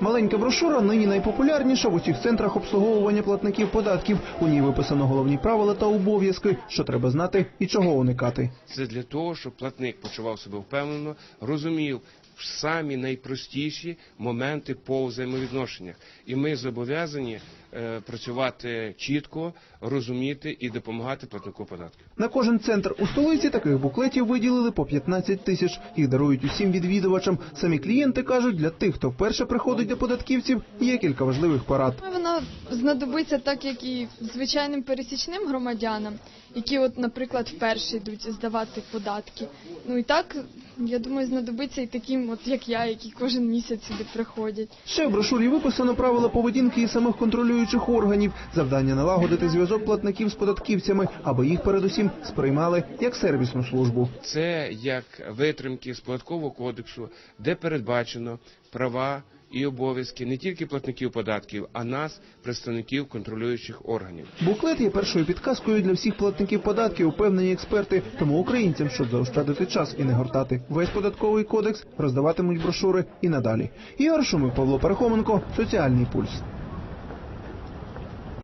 Маленька брошура нині найпопулярніша в усіх центрах обслуговування платників податків. У ній виписано головні правила та обов'язки, що треба знати і чого уникати. Це для того, щоб платник почував себе впевнено, розумів самі найпростіші моменти по взаємовідношеннях. І ми зобов'язані е, працювати чітко, розуміти і допомагати платнику податків. На кожен центр у столиці таких буклетів виділили по 15 тисяч. Їх дарують усім відвідувачам. Самі клієнти кажуть, для тих, хто вперше приходить до податківців, є кілька важливих порад. Вона знадобиться так, як і звичайним пересічним громадянам, які, от, наприклад, вперше йдуть здавати податки. Ну і так, я думаю, знадобиться і таким, от як я, які кожен місяць сюди приходять. Ще в брошурі виписано правила поведінки і самих контролюючих органів. Завдання налагодити зв'язок платників з податківцями, аби їх передусім сприймали як сервісну службу. Це як витримки з податкового кодексу, де передбачено права і обов'язки не тільки платників податків, а нас, представників контролюючих органів. Буклет є першою підказкою для всіх платників податків, упевнені експерти. Тому українцям, щоб заощадити час і не гортати весь податковий кодекс, роздаватимуть брошури і надалі. Ігор Шумик, Павло Пархоменко, Соціальний пульс.